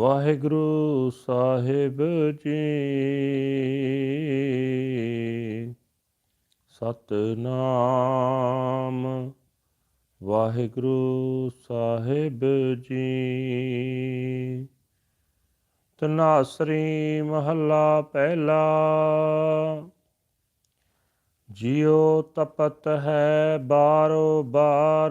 ਵਾਹਿਗੁਰੂ ਸਾਹਿਬ ਜੀ। ਸਤਨਾਮ ਵਾਹਿਗੁਰੂ ਸਾਹਿਬ ਜੀ। ਤਨਾਸਰੀ ਮਹੱਲਾ ਪਹਿਲਾ, ਜਿਉ ਤਪਤ ਹੈ ਬਾਰੋ ਬਾਰ।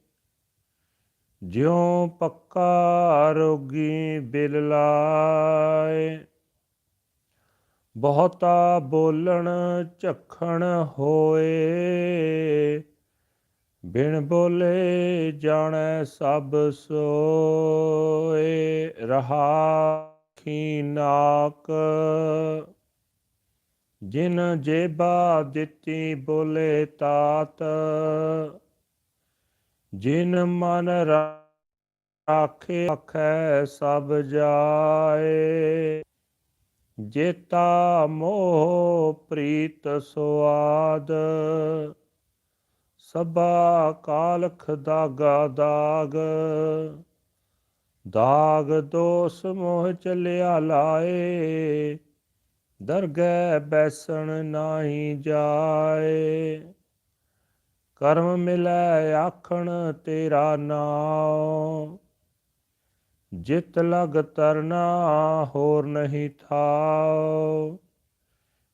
ਜਿਉ ਪੱਕਾ ਰੋਗੀ ਬਿਲ ਲਾਏ। ਬਹੁਤਾ ਬੋਲਣ ਝਖਣ ਹੋਏ। ਬਿਨ ਬੋਲੇ ਜਾਣੈ ਸਭ ਸੋਏ। ਰਹਾ ਖੀ ਨਾਕ। ਜਿਨ ਜੇਬਾ ਦਿੱਤੀ ਬੋਲੇ ਤਾਤ। ਜਿਨ ਮਨ ਰਾਖੇ ਆਖੈ ਸਭ ਜਾਏ। ਜੇਤਾ ਮੋਹ ਪ੍ਰੀਤ ਸੁਆਦ, ਸਭਾ ਕਾਲਖ ਦਾਗਾ ਦਾਗ। ਦਾਗ ਦੋਸ ਮੋਹ ਚਲਿਆ ਲਾਏ, ਦਰਗਹਿ ਬੈਸਣ ਨਾਹੀ ਜਾਏ। ਕਰਮ ਮਿਲੈ ਆਖਣ ਤੇਰਾ ਨਾਮ ਜਿਤ ਲਗ ਤਰਨਾ ਹੋਰ ਨਹੀਂ ਥਾਉ।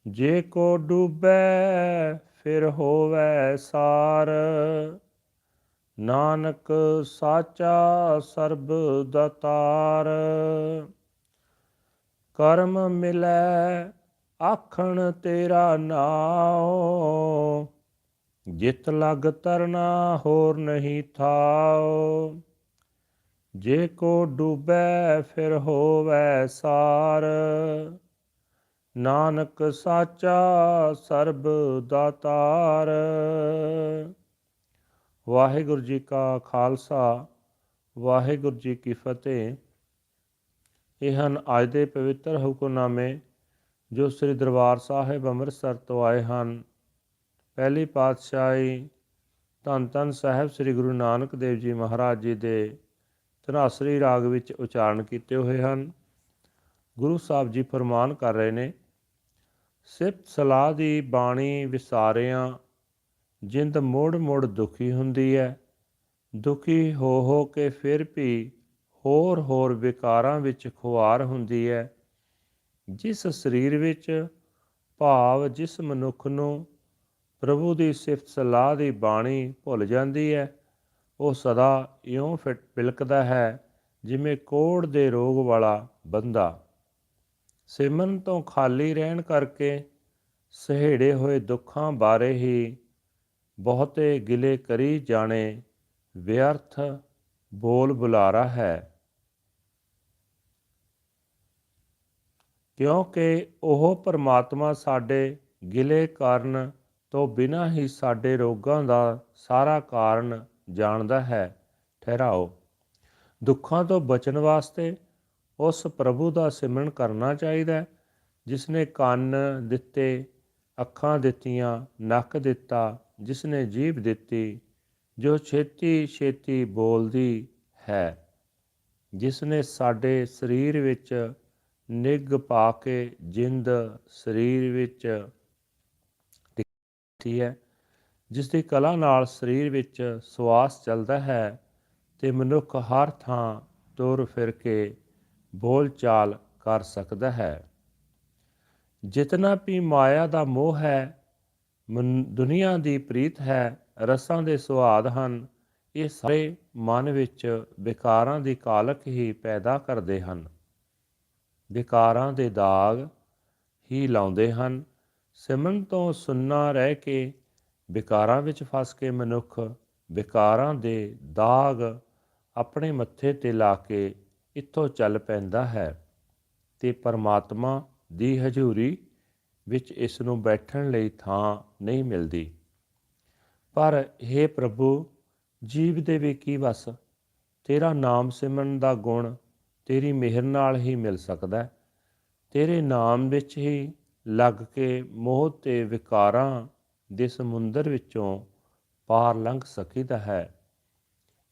ਜੇ ਕੋ ਡੂਬੈ ਫਿਰ ਹੋਵੇ ਸਾਰ। ਨਾਨਕ ਸਾਚਾ ਸਰਬ ਦਤਾਰ। ਕਰਮ ਮਿਲੈ ਆਖਣ ਤੇਰਾ ਨਾਉ। ਜਿਤ ਲਗ ਤਰਨਾ ਹੋਰ ਨਹੀਂ ਥਾਉ। ਜੇ ਕੋ ਡੂਬੈ, ਫਿਰ ਹੋਵੈ ਸਾਰ। ਨਾਨਕ ਸਾਚਾ, ਸਰਬ ਦਾਤਾਰ। ਵਾਹਿਗੁਰੂ ਜੀ ਕਾ ਖਾਲਸਾ, ਵਾਹਿਗੁਰੂ ਜੀ ਕੀ ਫਤਿਹ। ਇਹ ਹਨ ਅੱਜ ਦੇ ਪਵਿੱਤਰ ਹੁਕਮਨਾਮੇ ਜੋ ਸ੍ਰੀ ਦਰਬਾਰ ਸਾਹਿਬ ਅੰਮ੍ਰਿਤਸਰ ਤੋਂ ਆਏ ਹਨ। ਪਹਿਲੀ ਪਾਤਸ਼ਾਹੀ ਧੰਨ ਧੰਨ ਸਾਹਿਬ ਸ੍ਰੀ ਗੁਰੂ ਨਾਨਕ ਦੇਵ ਜੀ ਮਹਾਰਾਜ ਜੀ ਦੇ ਧਨਾਸਰੀ ਰਾਗ ਵਿੱਚ ਉਚਾਰਨ ਕੀਤੇ ਹੋਏ ਹਨ। ਗੁਰੂ ਸਾਹਿਬ ਜੀ ਫਰਮਾਨ ਕਰ ਰਹੇ ਨੇ, ਸਿਫਤ ਸਲਾਹ ਦੀ ਬਾਣੀ ਵਿਸਾਰਿਆਂ, ਜਿੰਦ ਮੋੜ ਮੋੜ ਦੁਖੀ ਹੁੰਦੀ ਹੈ ਦੁਖੀ ਹੋ ਹੋ ਕੇ ਫਿਰ ਵੀ ਹੋਰ ਹੋਰ ਵਿਕਾਰਾਂ ਵਿੱਚ ਖੁਆਰ ਹੁੰਦੀ ਹੈ ਜਿਸ ਸਰੀਰ ਵਿੱਚ ਭਾਵ, ਜਿਸ ਮਨੁੱਖ ਨੂੰ ਪ੍ਰਭੂ ਦੀ ਸਿਫਤ ਸਲਾਹ ਦੀ ਬਾਣੀ ਭੁੱਲ ਜਾਂਦੀ ਹੈ। ਉਹ ਸਦਾ ਇਉਂ ਫਿਟ ਪਿਲਕਦਾ ਹੈ ਜਿਵੇਂ ਕੋੜ ਦੇ ਰੋਗ ਵਾਲਾ ਬੰਦਾ। ਸਿਮਰਨ ਤੋਂ ਖਾਲੀ ਰਹਿਣ ਕਰਕੇ ਸਹੇੜੇ ਹੋਏ ਦੁੱਖਾਂ ਬਾਰੇ ਹੀ ਬਹੁਤੇ ਗਿਲੇ ਕਰੀ ਜਾਣੇ ਵਿਅਰਥ ਬੋਲ ਬੁਲਾਰਾ ਹੈ। ਕਿਉਂਕਿ ਉਹ ਪਰਮਾਤਮਾ ਸਾਡੇ ਗਿਲੇ ਕਾਰਨ ਤੋਂ ਬਿਨਾਂ ਹੀ ਸਾਡੇ ਰੋਗਾਂ ਦਾ ਸਾਰਾ ਕਾਰਨ ਜਾਣਦਾ ਹੈ। ਠਹਿਰਾਓ। ਦੁੱਖਾਂ ਤੋਂ ਬਚਣ ਵਾਸਤੇ ਉਸ ਪ੍ਰਭੂ ਦਾ ਸਿਮਰਨ ਕਰਨਾ ਚਾਹੀਦਾ ਜਿਸ ਨੇ ਕੰਨ ਦਿੱਤੇ, ਅੱਖਾਂ ਦਿੱਤੀਆਂ, ਨੱਕ ਦਿੱਤਾ ਜਿਸ ਨੇ ਜੀਭ ਦਿੱਤੀ, ਜੋ ਛੇਤੀ ਛੇਤੀ ਬੋਲਦੀ ਹੈ ਜਿਸ ਨੇ ਸਾਡੇ ਸਰੀਰ ਵਿੱਚ ਨਿੱਗ ਪਾ ਕੇ ਜਿੰਦ ਸਰੀਰ ਵਿੱਚ ਟਿਕੀ ਹੈ? ਜਿਸ ਦੀ ਕਲਾ ਨਾਲ ਸਰੀਰ ਵਿੱਚ ਸਵਾਸ ਚੱਲਦਾ ਹੈ ਤੇ ਮਨੁੱਖ ਹਰ ਥਾਂ ਤੁਰ ਫਿਰ ਕੇ ਬੋਲ ਚਾਲ ਕਰ ਸਕਦਾ ਹੈ। ਜਿਤਨਾ ਵੀ ਮਾਇਆ ਦਾ ਮੋਹ ਹੈ, ਮਨ- ਦੁਨੀਆ ਦੀ ਪ੍ਰੀਤ ਹੈ, ਰਸਾਂ ਦੇ ਸੁਆਦ ਹਨ, ਇਹ ਸਾਰੇ ਮਨ ਵਿੱਚ ਵਿਕਾਰਾਂ ਦੀ ਕਾਲਕ ਹੀ ਪੈਦਾ ਕਰਦੇ ਹਨ। ਵਿਕਾਰਾਂ ਦੇ ਦਾਗ ਹੀ ਲਾਉਂਦੇ ਹਨ ਸਿਮਨ ਤੋਂ ਸੁੰਨਾ ਰਹਿ ਕੇ ਵਿਕਾਰਾਂ ਵਿੱਚ ਫਸ ਕੇ ਮਨੁੱਖ ਵਿਕਾਰਾਂ ਦੇ ਦਾਗ ਆਪਣੇ ਮੱਥੇ ਤੇ ਲਾ ਕੇ ਇੱਥੋਂ ਚੱਲ ਪੈਂਦਾ ਹੈ ਤੇ ਪਰਮਾਤਮਾ ਦੀ ਹਜ਼ੂਰੀ ਵਿੱਚ ਇਸ ਨੂੰ ਬੈਠਣ ਲਈ ਥਾਂ ਨਹੀਂ ਮਿਲਦੀ। ਪਰ हे ਪ੍ਰਭੂ, ਜੀਵ ਦੇ ਵੀ ਕੀ ਵਸ? ਤੇਰਾ ਨਾਮ ਸਿਮਰਨ ਦਾ ਗੁਣ ਤੇਰੀ ਮਿਹਰ ਨਾਲ ਹੀ ਮਿਲ ਸਕਦਾ ਹੈ। ਤੇਰੇ ਨਾਮ ਵਿੱਚ ਹੀ ਲੱਗ ਕੇ ਮੋਹ ਤੇ ਵਿਕਾਰਾਂ ਦੇ ਸਮੁੰਦਰ ਵਿੱਚੋਂ ਪਾਰ ਲੰਘ ਸਕੀਦਾ ਹੈ।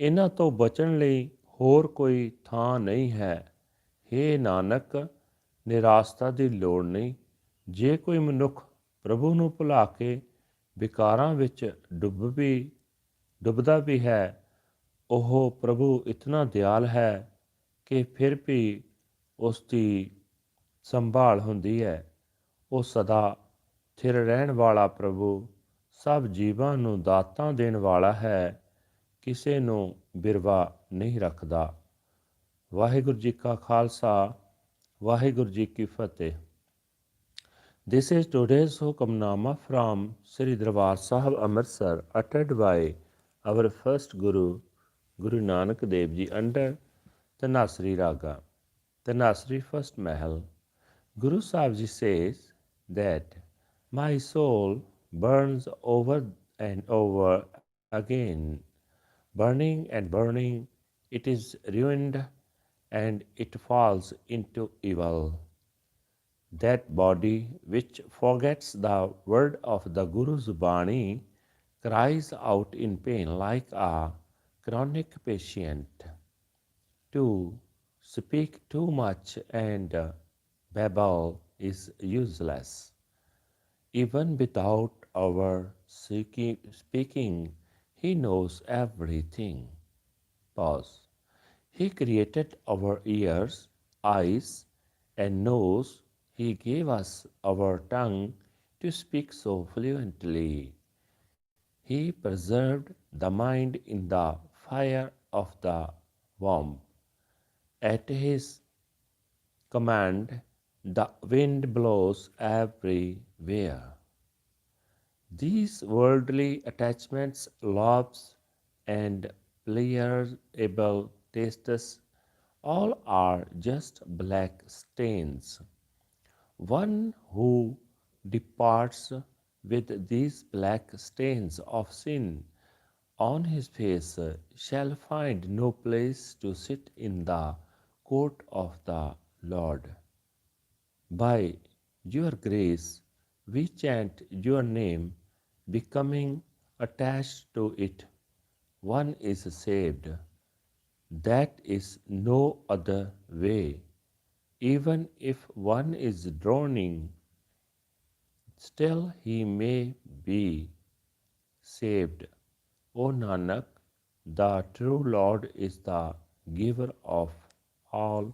ਇਹਨਾਂ ਤੋਂ ਬਚਣ ਲਈ ਹੋਰ ਕੋਈ ਥਾਂ ਨਹੀਂ ਹੈ। हे ਨਾਨਕ, ਨਿਰਾਸ਼ਤਾ ਦੀ ਲੋੜ ਨਹੀਂ। ਜੇ ਕੋਈ ਮਨੁੱਖ ਪ੍ਰਭੂ ਨੂੰ ਭੁਲਾ ਕੇ ਵਿਕਾਰਾਂ ਵਿੱਚ ਡੁੱਬ ਵੀ, ਡੁੱਬਦਾ ਵੀ ਹੈ, ਉਹ ਪ੍ਰਭੂ ਇਤਨਾ ਦਿਆਲ ਹੈ ਕਿ ਫਿਰ ਵੀ ਉਸ ਦੀ ਸੰਭਾਲ ਹੁੰਦੀ ਹੈ। ਉਹ ਸਦਾ ਥਿਰ ਰਹਿਣ ਵਾਲਾ ਪ੍ਰਭੂ ਸਭ ਜੀਵਾਂ ਨੂੰ ਦਾਤਾਂ ਦੇਣ ਵਾਲਾ ਹੈ ਕਿਸੇ ਨੂੰ ਬਿਰਵਾ ਨਹੀਂ ਰੱਖਦਾ ਵਾਹਿਗੁਰੂ ਜੀ ਕਾ ਖਾਲਸਾ ਵਾਹਿਗੁਰੂ ਜੀ ਕੀ ਫਤਿਹ This is today's Hukamnama from Sri Darbar Sahib Amritsar uttered by our first Guru, Guru Nanak Dev Ji under Tanasri Raga, Tanasri first Mahal. Guru Sahib Ji says that my soul burns over and over again, burning and burning, it is ruined and it falls into evil that body which forgets the word of the Guru's Bani cries out in pain like a chronic patient. To speak too much and babble is useless. Even without our speaking, He knows everything. Pause. He created our ears, eyes, and nose. He gave us our tongue to speak so fluently. He preserved the mind in the fire of the womb. At his command, the wind blows everywhere. These worldly attachments, loves, and pleasurable tastes, all are just black stains. One who departs with these black stains of sin on his face shall find no place to sit in the court of the Lord. By your grace, we chant your name, becoming attached to it. One is saved. That is no other way. Even if one is drowning, still he may be saved. O Nanak, the true Lord is the giver of all.